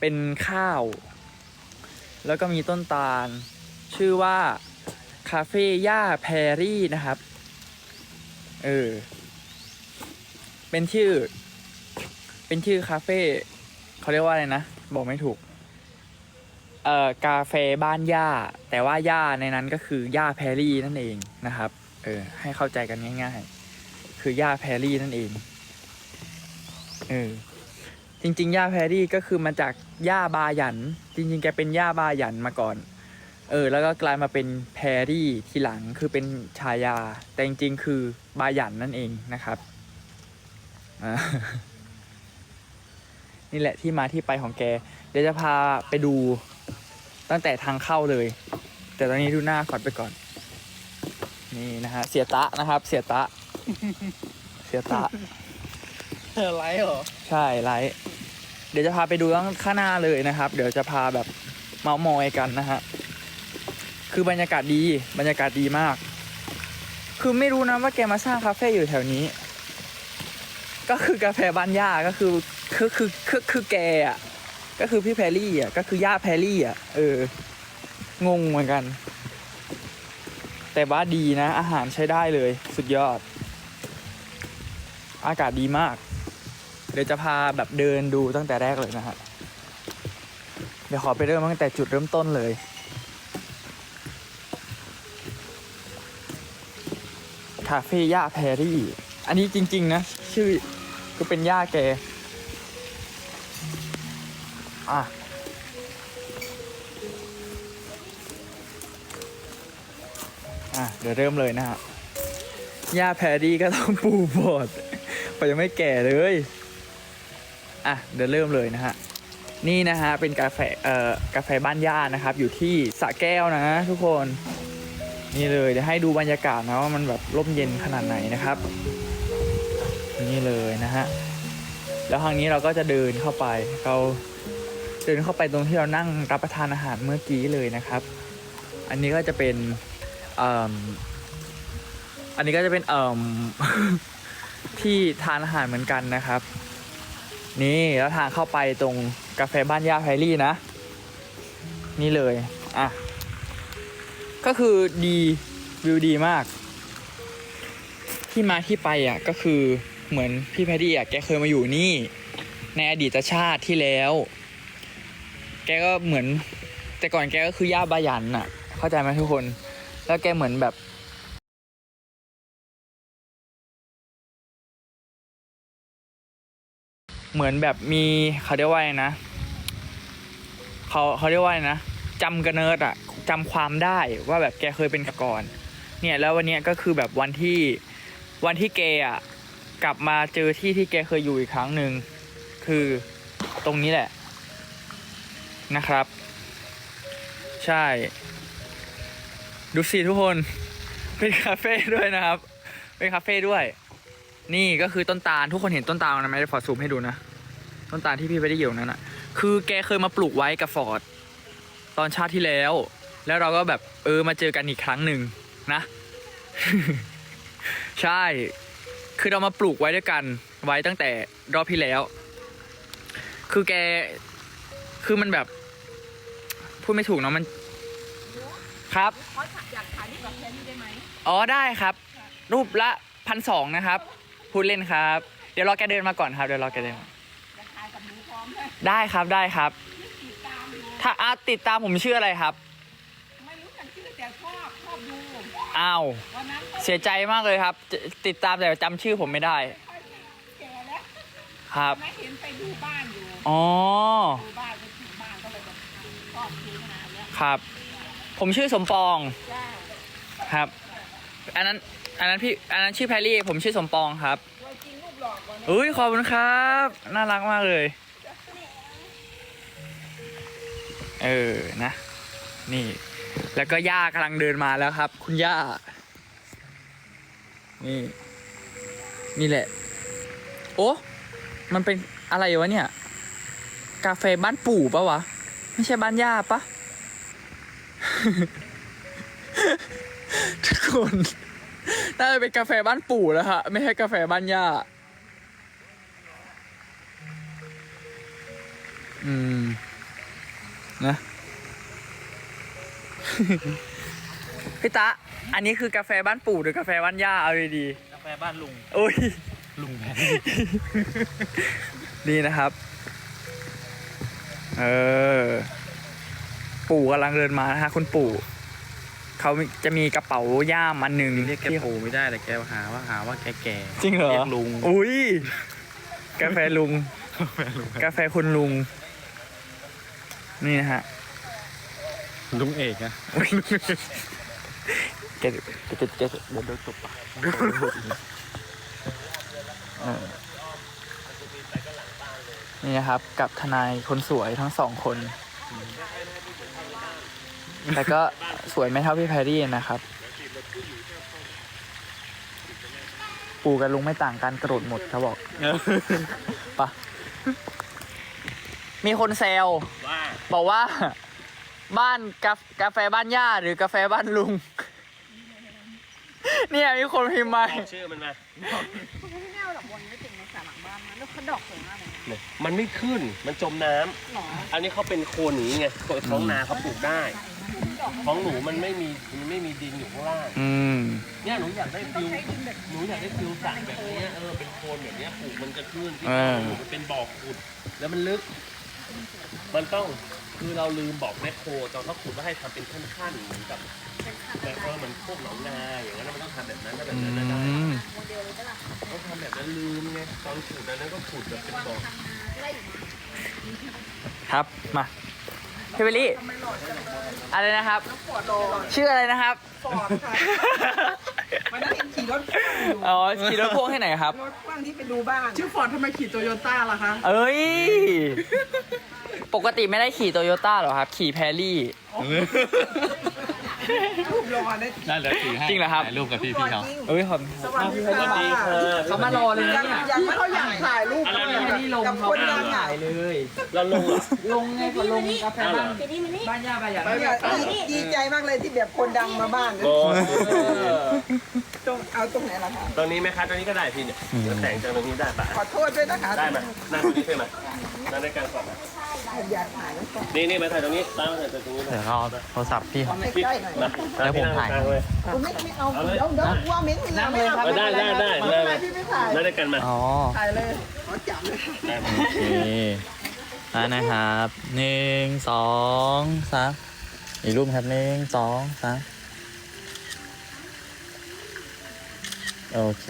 เป็นข้าว แล้วก็มีต้นตาล ชื่อว่าคาเฟ่ย่าแพรรี่นะครับ เออ เป็นชื่อ เป็นชื่อคาเฟ่เขาเรียกว่าอะไรนะ บอกไม่ถูก เอ่อ กาแฟบ้านย่า แต่ว่าย่าในนั้นก็คือย่าแพรรี่นั่นเองนะครับ เออ ให้เข้าใจกันง่าย ๆ คือย่าแพรรี่นั่นเอง เออ จริงๆย่าแพรรี่ก็คือมาจากย่าบาหยัน จริงๆแกเป็นย่าบาหยันมาก่อน เออ แล้วก็กลายมาเป็นแพรรี่ทีหลังคือเป็นชายา แต่จริงๆคือบาหยันนั่นเองนะครับอ่านี่แหละที่มาที่ไปของแก เดี๋ยวจะพาไปดูตั้งแต่ทางเข้าเลย แต่ตอนนี้ดูหน้าก่อนไปก่อน นี่นะฮะเสียตะนะครับ เสียตะ เสียตะ เธอไลฟ์เหรอ ใช่ไลฟ์ เดี๋ยวจะพาไปดูข้างหน้าเลยนะครับ เดี๋ยวจะพาแบบเมาส์มอยกันนะฮะคือบรรยากาศดีบรรยากาศดีมาก คือไม่รู้นะว่าแกมาสร้างคาเฟ่อยู่แถวนี้ ก็คือกาแฟบ้านย่าก็คือคือคือคือคือแกอะก็คือพี่แพรรี่อะก็คือย่าแพรรี่อะเอองงเหมือนกัน แต่ว่าดีนะ อาหารใช้ได้เลย สุดยอด อากาศดีมาก เดี๋ยวจะพาแบบเดินดูตั้งแต่แรกเลยนะฮะเดี๋ยวขอไปเริ่มตั้งแต่จุดเริ่มต้นเลย คาเฟ่ย่าแพรรี่ อันนี้จริง ๆ นะ ชื่อก็เป็นย่าแก อะอะเดี๋ยวเริ่มเลยนะฮะย่าแพรรี่ก็ต้องปูบอดไปยังไม่แก่เลย อะเดี๋ยวเริ่มเลยนะฮะนี่นะฮะเป็นกาแฟเอ่อกาแฟบ้านย่านะครับ อยู่ที่สระแก้วนะทุกคนนี่เลยเดี๋ยวให้ดูบรรยากาศนะว่ามันแบบร่มเย็นขนาดไหนนะครับ นี่เลยนะฮะแล้วทางนี้เราก็จะเดินเข้าไปเราเดินเข้าไปตรงที่เรานั่งรับประทานอาหารเมื่อกี้เลยนะครับ อันนี้ก็จะเป็นอ่มอันนี้ก็จะเป็นอ่มที่ทานอาหารเหมือนกันนะครับ นี่แล้วทางเข้าไปตรงกาแฟบ้านย่าไพรี่นะ นี่เลย อะ ก็คือดีวิวดีมาก ที่มาที่ไปอะก็คือเหมือนพี่แพดดี้อะแกเคยมาอยู่นี่ ในอดีตชาติที่แล้ว แกก็เหมือน แต่ก่อนแกก็คือย่าบายันอะ เข้าใจไหมทุกคน แล้วแกเหมือนแบบ เหมือนแบบมีเขาเรียกว่าไงนะเขาเขาเรียกว่าไงนะจำกระเนิดอะจำความได้ว่าแบบแกเคยเป็นก่อน เนี่ยแล้ววันเนี้ยก็คือแบบวันที่วันที่แกอะกลับมาเจอที่ที่แกเคยอยู่อีกครั้งหนึ่งคือตรงนี้แหละนะครับ ใช่ ดูสิทุกคน เป็นคาเฟ่ด้วยนะครับ เป็นคาเฟ่ด้วย นี่ก็คือต้นตาลทุกคนเห็นต้นตาลนะไหมได้ฟอร์ดซูมให้ดูนะ ต้นตาลที่พี่ไปได้อยู่นั้นอะคือแกเคยมาปลูกไว้กับฟอร์ดตอนชาติที่แล้ว แล้วเราก็แบบเออมาเจอกันอีกครั้งหนึ่งนะ ใช่ คือเรามาปลูกไว้ด้วยกันไว้ตั้งแต่รอบที่แล้ว คือแกคือมันแบบพูดไม่ถูกเนาะมันครับขาอยากขายที่กับแพนนี่ได้ไหมอ๋อได้ครับ รูปละพันสองนะครับ พูดเล่นครับ เดี๋ยวรอแกเดินมาก่อนครับเดี๋ยวรอแกเดินมาอยากขายกับหนูพร้อมเลยได้ครับได้ครับ ติดตามอยู่ถ้าอาติดตามผมชื่ออะไรครับไม่รู้จักชื่อแต่ชอบชอบดูอ้าววันนั้นเขาเสียใจมากเลยครับจะติดตามแต่จำชื่อผมไม่ได้ค่อยแก่แล้วครับแม่เห็นไปดูบ้านอยู่อ๋อดูบ้านไปถึงบ้านก็เลยแบบชอบซื้อขนาดเนี้ยครับ ผมชื่อสมปองจ้าครับ อันนั้น อันนั้นพี่อันนั้นชื่อแพรรี่ผมชื่อสมปองครับตัวจริงรูปหลอกกว่านี้อุ้ยขอบคุณครับ น่ารักมากเลย เออนะ นี่ แล้วก็ย่ากำลังเดินมาแล้วครับ คุณย่า นี่ นี่แหละ โอ้มันเป็นอะไรวะเนี่ย กาแฟบ้านปู่ปะวะ ไม่ใช่บ้านย่าปะ ทุกคน น่าจะเป็นกาแฟบ้านปู่แล้วฮะ ไม่ใช่กาแฟบ้านย่าดอืม นะ พี่ตะ อันนี้คือกาแฟบ้านปู่หรือกาแฟบ้านย่าเอาดีกาแฟบ้านลุง ๆโอ้ย ลุงแพนนี่นะครับ เออ ปู่กำลังเดินมานะฮะคุณปู่ เขาจะมีกระเป๋าย่ามอันหนึ่งเรียกแกที่ปู่ไม่ได้แต่แกหาว่าหาว่าแกแก่จริงเหรอเรียกลุงอุ้ยกาแฟลุงกาแฟคุณลุง นี่นะฮะลุงเอกอะเกดเกดเกดเดี๋ยวโดนตบปากเออนี่นะครับ กับทนายคนสวยทั้งสองคน แต่ก็สวยไม่เท่าพี่แพรรี่นะครับ ปู่กับลุงไม่ต่างกันกระโดดหมดเขาบอกปะมีคนแซวว่าบอกว่า บ้านกาแฟกาแฟบ้านย่าหรือกาแฟบ้านลุง เนี่ยมีคนพิมพ์มาบอกชื่อมันมาคุณไม่แน่หรอกวนไม่ถึงในสระหลังบ้านนะแล้วเขาดอกสวยมากเลยนะเนี่ยมันไม่ขึ้นมันจมน้ำหรออันนี้เขาเป็นโคนอย่างนี้ไงท้องนาเขาปลูกได้ ท้องหนูมันไม่มีมันไม่มีดินอยู่ข้างล่าง อืม เนี่ยหนูอยากได้ต้อฟิงวใช้ดินแบบหนูอยากได้ฟิวสระแบบเนี้ยเออเป็นโคนแบบเนี้ยปลูกมันจะขึ้นที่เออ หนูมันเป็นบ่อขุด แล้วมันลึก มันต้องคือเราลืมบอกแมคโครตอนเขาขุดว่าให้ทำเป็นขั้นๆเหมือนกับแบบเออเหมือนพวกหนองนาอย่างนั้นมันต้องทำแบบนั้นถ้าแบบอืนั้นน่ะได้มโมเดลเลยก็ล่ะต้องทำแบบนั้นลืมไงตอนขุดอันนั้นก็ขุดแบบเป็นบ่อทำนาก็ได้อยู่ครับ มา พี่เบลลี่อะไรนะครับ ชื่ออะไรนะครับฟอร์ดค่ะวันนั้นเห็นขี่รถพ่วงอยู่อ๋อขี่รถพ่วงที่ไหนครับ รถพ่วงที่ไปดูบ้าน ชื่อฟอร์ดทำไมขี่โตโยต้าล่ะคะเอ้ย ปกติไม่ได้ขี่โตโยต้าหรอครับ ขี่แพรรี่ รูปรอได้ได้แล้วถือให้จริงเหรอครับ ถ่ายรูปกับพี่พี่เขาจริงเอ้ยขอบสวัสดีสวัสดีค่ะค่ะเขามารอเลยยังเนี่ยยังไม่เขาอยากถ่ายรูปอะไรกับนะกับคนดังอะเลยเราลงเหรอลงไงก็ลงกาแฟบ้านเจนี่มานี่บ้านย่าไปอย่างเนี่ยดีดีใจมากเลยที่แบบคนดังมาบ้านโอ้ตรงเอาตรงไหนล่ะคะตรงนี้ไหมคะตรงนี้ก็ได้พี่เนี่ยแต่งจากตรงนี้ได้ปะขอโทษด้วยนะคะได้ไหมนั่งตรงนี้ใช่ไหมนั่งด้วยกันก่อนนะ อยากถ่ายแล้วก็นี่นี่มาถ่ายตรงนี้ตั้งมาถ่ายตรงนี้หน่อยเดี๋ยวเราโทรศัพท์พี่ เอาไม่พี่ใกล้หน่อยมาแล้วผมถ่ายนั่งเลย ผมไม่ไม่เอาเดี๋ยวเดี๋ยวกลัวเหม็นเมียไม่เอาเออได้ได้ได้ ไม่ได้เป็นไรพี่ไม่ถ่ายนั่งด้วยกันมาอ๋อถ่ายเลยขอจับเลยได้มาโอเคได้นะครับหนึ่งสองสามอีกรูปครับหนึ่งสองสามโอเค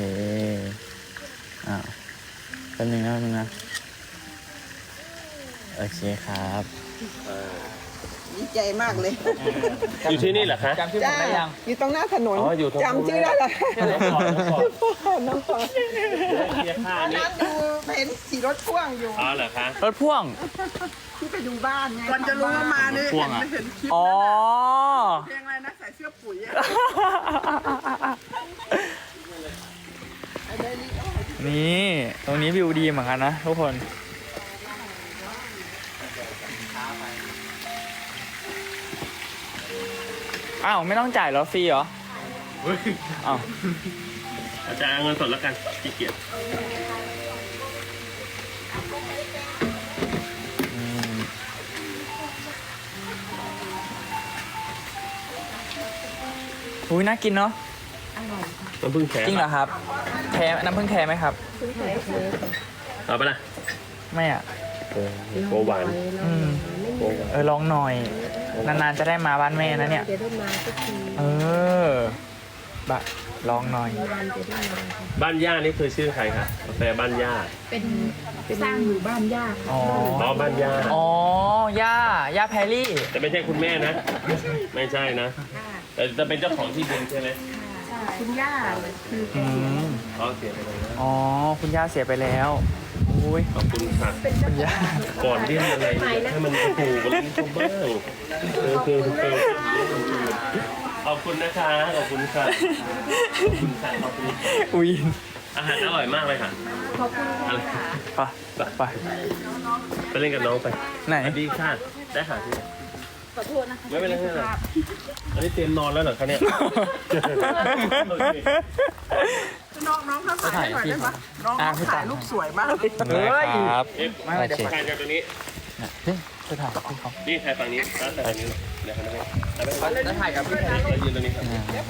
อ้าวแป๊บนึงนะแป๊บนึงนะ โอเคครับ ดีใจมากเลยอยู่ที่นี่เหรอคะ จำชื่อผมได้ยังอยู่ตรงหน้าถนนอ๋ออยู่ตรง จำชื่อได้เหรอเดี๋ยวก่อนเดี๋ยวก่อนน้องฟอร์ดเดี๋ยวเคลียร์ค่าวันนี้นั้นดูเห็นขี่รถพ่วงอยู่อ๋อเหรอคะรถพ่วง ที่ไปดูบ้านไงก่อนจะรู้ว่ามาเนี่ยพ่วเห็งนอะ เห็นคลิปอ๋อ เพลงอะไรนะใส่เสื้อปุ๋ยอะนี่ ตรงนี้วิวดีเหมือนกันนะทุกคน อ้าวไม่ต้องจ่ายเหรอฟรีเหรอเฮ้ยอ้าวอาจารย์เอาเงินสดแล้วกันขี้เกียจอืมอุ้ยน่ากินเนาะน้ำผึ้งแท้จริงเหรอครับแท้น้ำผึ้งแท้ไหมครับ เอาไปะละไม่อะโกหวานอืมโกหวาน เออลองหน่อย นานๆจะได้มาบ้านแม่นะเนี่ย จะได้มาสักทีเออบะลองหน่อยวันจะได้มาบ้านย่านี่คือชื่อใครคะกาแฟบ้านย่าเป็นสร้างหมู่บ้านยากอ๋อ อ๋อบ้านย่าอ๋อย่า ย่าแพรรี่ แต่ไม่ใช่คุณแม่นะ ไม่ใช่นะแต่จะเป็นเจ้าของที่ดินใช่ไหมคุณย่าคือแกอืเสียมอ๋อเสียไปแล้วนะอ๋อ คุณย่าเสียไปแล้ว อุ้ยขอบคุณค่ะ คุณย่าก่อนเล่นอะไรเนี่ยให้มันถูกกับลิ้นชมบ้างเออคือคือขอบคุณนะคะ ขอบคุณค่ะ ขอบคุณค่ะ ขอบคุณอุ้ยอาหารอร่อยมากเลยค่ะ ขอบคุณอะไร ไปไปไปเล่นกับน้องไปไหนสวัสดีค่ะ ได้หาที่ไหนขอโทษนะคะไม่เป็นไรไม่เป็นไรอันนี้เตรียมนอนแล้วเหรอคะเนี่ยโอเค น้องน้องเขาถ่ายให้หน่อยได้ปะน้องอะเขาพี่ถ่ายตารูปสวยมากเลยเฮ้ยเอ๊ะไม่ไม่เดี๋ยวถ่ายจากตรงนี้นะเฮ้ยจะถ่ายกับพี่เขานี่ถ่ายฝั่งนี้ถ่ายฝั่งนี้เดี๋ยวเขาไม่จะถ่ายกับพี่เขาเรายืนตรงนี้ครับ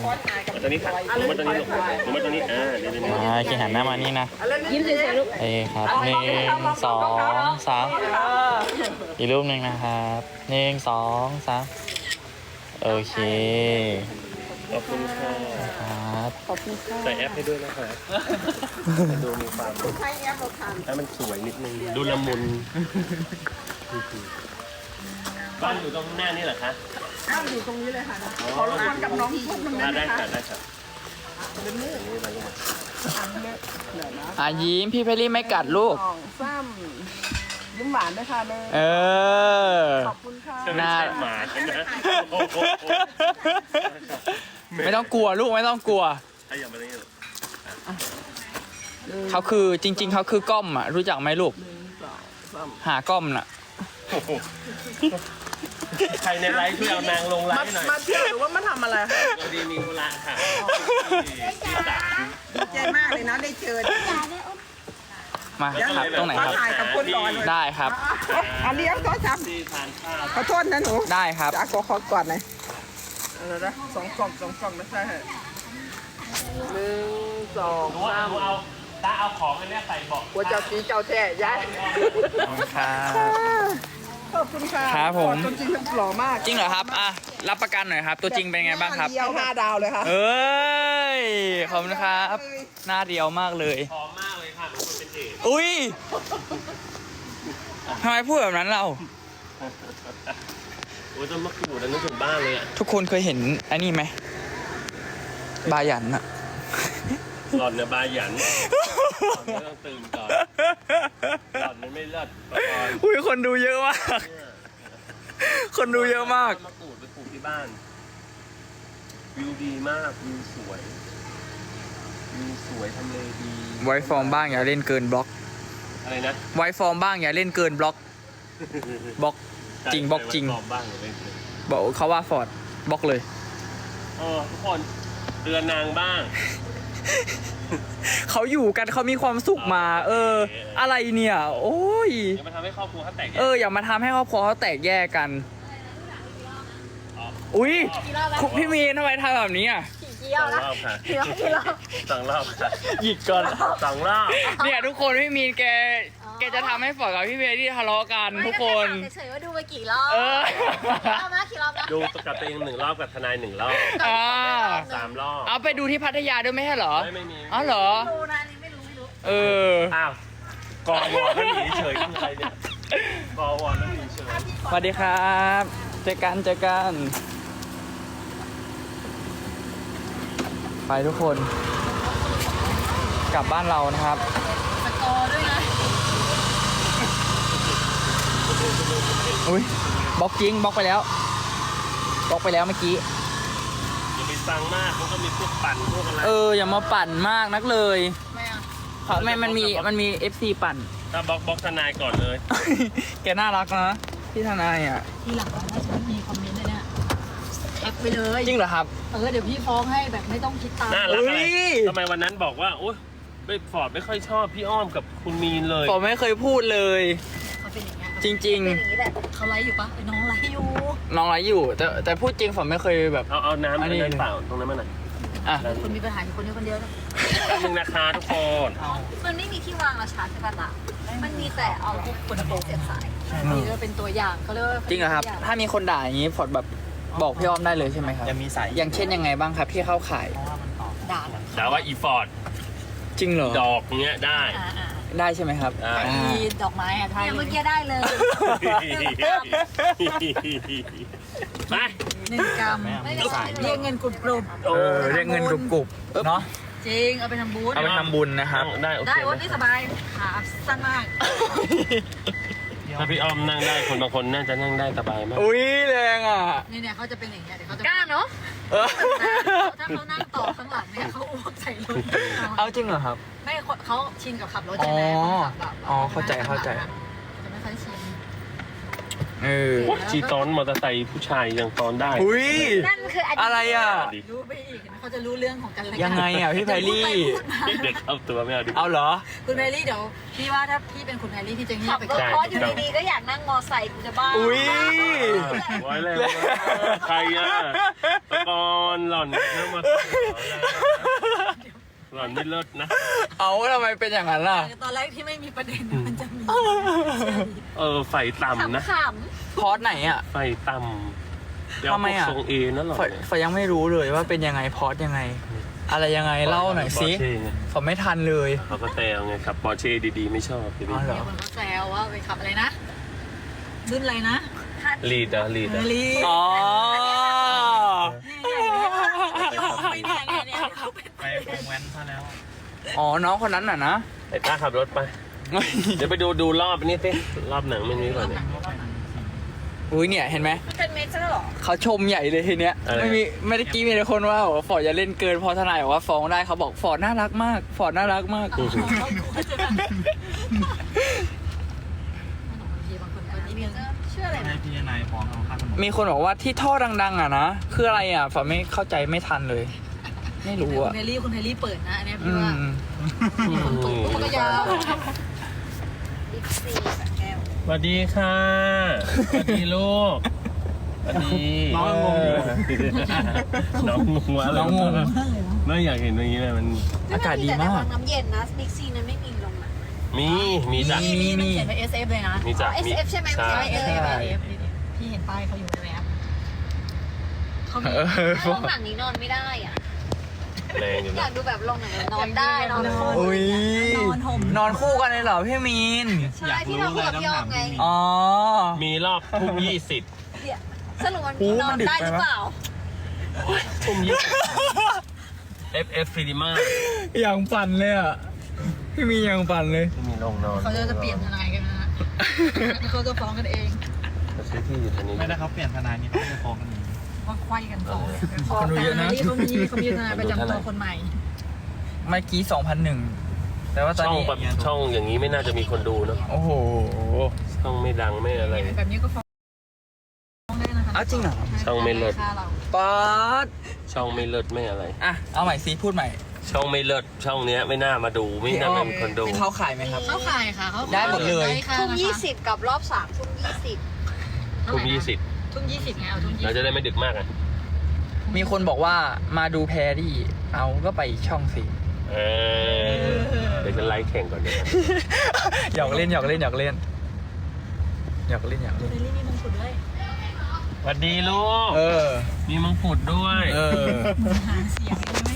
มาตรงนี้ครับหนูมาตรงนี้ลูกหนูมาตรงนี้อ่าเดี๋ยวเดี๋ยวเดี๋ยวอ่าเขียนหันหน้ามานี่นะยิ้มสวยๆลูกเอ้ครับหนึ่งสองสามอีกรูปหนึ่งนะครับหนึ่งสองสามโอเคขอบคุณค่ะ ครับใส่แอปให้ด้วยนะครับดูมีความใช้แอปเราทานให้มันสวยนิดนึง ดูละมุน บ้านอยู่ตรงหน้านี่เหรอคะบ้านอยู่ตรงนี้เลยค่ะขอรบกวนกับน้องทุกนึงอ่าได้ไหมได้คะค่ะได้ค่ะอะยิ้มพี่เพลลี่ไม่กัดลูก สองซ้ำ ยิ้มหวานด้วยค่ะเลยเออ ขอบคุณค่ะไม่ใช่หมาใช่ไหมโอ้โหไม่ต้องกลัวลูกไม่ต้องกลัวไอ้อย่างมาตรงนี้เหรอเขาคือจริง ๆ เขาคือก้อมอะรู้จักไหมลูกหาก้อมน่ะ โอ้โหใครในไลฟ์ช่วยเอานางลงไลมาฟ์หน่อยมาเที่ยวหรือว่ามาทำอะไรคะพอดีมีธุระค่ะที่สามดีใจมากเลยนะได้เจอมาครับตรงไหนครับ ถ่ายกับคนรอเลยได้ครับ อันนี้เอาโทรศัพท์ที่ทานข้าวขอโทษนะหนูได้ครับจะขอขอก่อนหน่อยเอาละนะสองกล่องสองกล่องนะใช่ไหมหนึ่งสองหนูเอาหนูเอาตาเอาของอันเนี้ยใส่เบอกหัวเจ้าจีเจ้าแท้ย้ายครับ ขอบคุณค่ะครับผมตัวจริงมันหล่อมากจริงเหรอครับอะรับประกันหน่อยครับ ตัวจริงเป็นไงบ้างครับ เดียวห้าดาวเลยค่ะเอ้ยขอบคุณครับ หน้าเดียวมากเลย หอมมาก อกอุ้ยทำไมพูดแบบนั้นเรา โอ้ยต้นมะกรูดอันนึกถึงบ้านเลยอะทุกคนเคยเห็นอันนี้ไหม บายันอะ หล่อนเนี่ยบาหยันหล่อนเนี่ยต้องตื่นก่อนหล่อนมันไม่เลิศประกอบอุ้ยคนดูเยอะมากคนดูเยอะมาก ต้นมะกรูดไปปลูกที่บ้าน วิวดีมากวิวสวย วิวสวยทำเลดีไว้ฟอร์มบ้างอย่าเล่นเกินบล็อก อะไรนะไว้ฟอร์มบ้างอย่าเล่นเกินบล็อก บล็อก จริงบล็อกจริงปลอมบ้างหรือไม่บอกเขาว่าฟอร์ดบล็อกเลย เออทุกคนเตือนนางบ้าง เขาอยู่กันเขามีความสุขมา เออ อะไรเนี่ย โอ้ย อย่ามาทำให้ครอบครัวเขาแตกแยกเอออย่ามาทำให้ครอบครัวเขาแตกแยกกัน อุ้ยคุณพี่มีนทำไมทำแบบนี้อะขี่เกี้ยวสองนะรอบค่ะเกี่ยวกี่รอบสองรอบค่ะหยิกก่อนสองรอบเนี่ยทุกคนพี่มีนแกแกจะทำให้ฟอร์ดกับพี่เบย์ที่ทะเลาะกันทุกคนเฉยๆว่าดูไปกี่รอบเออกี่รอบนะกี่รอบนะดูกับตัวเองหนึ่งรอบกับทนายหนึ่งรอบอ่าสามรอบเอาไปดูที่พัทยาด้วยไม่ใช่เหรอไม่ไม่มีอ๋อเหรอ ดูนะอันนี้ไม่รู้ไม่รู้เออ อ้าวกอวอร์นั่นหนีเฉยคืออะไรเนี่ยกอวอร์นั่นหนีเฉย สวัสดีครับ เจอกันเจอกัน ไปทุกคน กลับบ้านเรานะครับสกอร์ด้วยนะอุ้ยบล็อกจริงบล็อกไปแล้วบล็อกไปแล้วเมื่อกี้อย่าไปสั่งมากมันก็มีพวกปั่นพวกอะไรเอออย่ามาปั่นมากนักเลยไม่อะครับไม่มันมีมันมี FC ปั่น ถ้าบล็อกบล็อกทนายก่อนเลย แกน่ารักนะพี่ทนายอะ ทีหลังนะฉันมีคอมเมนต์เลยเนี่ยแอ ปไปเลยจริงเหรอครับ เออเดี๋ยวพี่ฟ้องให้แบบไม่ต้องคิดตามน่ารักอะไรอุ๊ย ทำไมวันนั้นบอกว่าโอ๊ยไม่ฟอร์ดไม่ค่อยชอบพี่อ้อมกับคุณมีนเลย ผมไม่เคยพูดเลย เขาเป็นอย่างเงี้ยจริง เป็นอย่างนี้แหละเขาไลฟ์อยู่ปะไอ้น้องไลฟ์อยู่ๆ น้องไรอยู่ แต่แต่พูดจริงผมไม่เคยแบบ เอาเอาน้ำอัอันนนี้ นั้นเปล่าตรงนั้นมาหน่อยอะ คนมีปัญหาอยู่คนนี้คนเดียวนะแป๊บนึงนะคะทุกคนมันไม่มีที่วางราชาร์จใช่ปะล่ะมันมีแต่เอาพวกคนโตเสียบสายนี่ก็เป็นตัวอย่างเขาเรียกว่าจริงเหรอครับตัวย่าถ้ามีคนด่าอย่างนี้ฟอร์ดแบบ บอกพี่อ้อมได้เลยใช่ไหมครับจะมีสายอย่างเช่นยังไงบ้างครับที่เข้าข่าย ด่าแบบแต่ว่าอีฟอร์ดจริงเหรอ ดอกเนี้ยได้ อ่าอ่าได้ใช่ไหมครับได้ อ่า มีดอกไม้อะไทยอย่างเลเมื่อยกี้ได้เลยไปหนึ่งกรัมไม่มีสายเรียกเงินกลุ่มกลุ่มเออเรียกเงินกรุบกรุบๆเนาะจริง เอาไปทำบุญเอาไปทำบุญนะครับ ได้โอเคได้โอ๊ตไหม นี่สบายขาสั้นมาก ถ้าพี่อ้อมนั่งได้คนบางคนน่าจะนั่งได้สบายมากอุ้ยแรงอะ นี่เนี่ยเขาจะเป็นอย่างเงี้ยเดี๋ยวเขาจะกล้าเนาะเออ ถ้าเขานั่งต่อข้างหลังเนี่ยเขาอ้วกใส่รถเอาจริงเหรอครับ ไม่เขาชินกับขับรถใช่ไหมอ๋อคนขับแบบอ๋อเข้าใจเข้าใจจะไม่ค่อยชิน เออโอ้ยจีตอนมอเตอร์ไซค์ผู้ชายยังตอนได้ อุ้ย นั่นคืออดีตอะไรอะดิรู้ไปอีกนะเขาจะรู้เรื่องของกันและกันยังไงอะพี่ไพลี่ เด็กเข้าตัวไม่เอาดิ เอาเหรอ คุณไพลี่เดี๋ยวพี่ว่าถ้าพี่เป็นคุณไพลี่พี่จะเงียขับบไปรก่ถอน เพราะอยู่ดีๆก็อยากนั่งมอไซค์กูจะบ้าอุ้ยไว้แล้วใครอะตะกอนหล่อนนั่งมา หล่อนไม่เลิศนะ เอาทำไมเป็นอย่างนั้นล่ะ ตอนแรกที่ไม่มีประเด็นมันจะมีเออไฟต่ำนะขพอร์ตไหนอะ ไฟต่ำเดี๋ยวทำไมพวกอะ ทรงเอนั่นหรอฝอยฝอยยังไม่รู้เลยว่าเป็นยังไงพอร์ตยังไง อะไรยังไงเล่าหน่อยสิปร์เช่ไงฝอยไม่ทันเลยเขาก็แซวไงขับปอร์เช่ดีๆ ไม่ชอบจะอ๋อเหรอมีคนก็แซวว่าไปขับอะไรนะรุ่นอะไรนะลีดอะลีดเฮอะ ลีอ๋อไม่เนี่ยเนี่ยเนี่ยเขา เป็นไปคงแว้นซะแล้ว อ๋อน้องคนนั้นน่ะนะ ไอ้ต้าขับรถไป เดี๋ยวไปดูดูรอบนี้สิรอบหนังไม่นี้ก่อนเนี่ย อุ้ยเนี่ยเห็นไหมำเป็นเมกซ์แล้วเหรอ เขาชมใหญ่เลยทีเนี้ยอะไร ไม่มีไม่ได้กี้มีแต่คนว่าบอกว่าฟอร์ดอย่าเล่นเกินพอทนายบอกว่าฟ้องได้เขาบอกฟอร์ดน่ารักมากฟอร์ดน่ารักมากบางคนก็นิดนึงชื่ออะไรให้นะพี่นายฟ้องเอาค่าขนมมีคนบอกว่าที่ท่อดัง ๆ อะนะ คืออะไรอะฟอร์ดไม่เข้าใจไม่ทันเลย ไม่รู้คุณอะไพลี่คุณไพลี่เปิดนะอันเนี้ยอืพี่ว่ามคนตุ่มมันก็ยาวบิ๊กซีแบบแก้วสวัสดีค่ะสวัสดีลูกสวัสดีน้องงงอยู่ น้องงงว่าน้องงงไม่อยากเห็นอย่างนี้เลยมัน อากาศดีมากแต่ในวังน้ำเย็นนะบิ๊กซีนั้นไม่มีลงนะมี มีจ้ะมีมีมันเขียนไป SF เลยนะ มีจ้ะอ๋อมี SF ใช่ไหมใช่ไม่ SF ใช่ SF พี่เห็นป้ายเขาอยู่ในแอปเขามีเออโรงหนังนี้นอนไม่ได้อะ แรงอยู่อนะยากดูแบบโรงหนังนอนได้นอนคอุ้ยนอนห่ม นอนคู่กันเลยเหรอพี่มีน ใช่ที่เราคุยกับพี่ออมไงอ๋อ มีรอบทุ่มยี่สิบเนี่ยสรุปมันโอ้นอนได้หรือเปล่า ทุ่มยี่สิบ FF Cinema อย่างปั่นเลยอะ พี่มีอย่างปั่นเลย ที่มีโรงนอนเขาจะจะเปลี่ยนทนายกันนะฮะเขาจะฟ้องกันเองมาซื้อที่อยู่แถวนี้ไม่ได้เขาเปลี่ยนทนายนี่เขาจะฟ้องกันนี้ว่า ไขว้กันฟ้องคนดูเยอะนะแต่เขามีเขามีทนายประจำตัวคนใหม่ เมื่อกี้2001แต่ว่าตอนช่องนี้แบบช่องอย่างนี้ไม่น่าจะมีคนดูเนอะโอ้โหช่องไม่ดังไม่อะไร แบบนี้ก็ฟ้องได้นะคะอ้าวจริงเหรอช่องไม่เลิศ ค่าเราป๊าดช่องไม่เลิศไม่อะไร อะเอาใหม่ซิพูดใหม่ช่องไม่เลิศช่องเนี้ยไม่น่ามาดูไม่น่าเป็นคนดู เข้าขายไหมครับ เขาขายค่ะเขาขายได้หมดเลยค่ะทุ่มนะคะยี่สิบกับรอบสามทุ่มยี่สิบ ทุ่มยี่สิบ ทุ่มยี่สิบไงเอาทุ่มยี่เราสิบจะได้ไม่ดึกมากอะมีคนบอกว่ามาดูแพรรี่ เอาก็ไปอีกช่องสิเออเดี๋ยวจะไลฟ์แข่งก่อนเดี๋ยวหยอกเล่นหยอกเล่นหยอกเล่นหยอกเล่นหยอกเล่น เดลี่มีมงกุฎด้วยสวัสดีลูก เออ มีมังคุดด้วย เออหาเสียงยังไม่รู้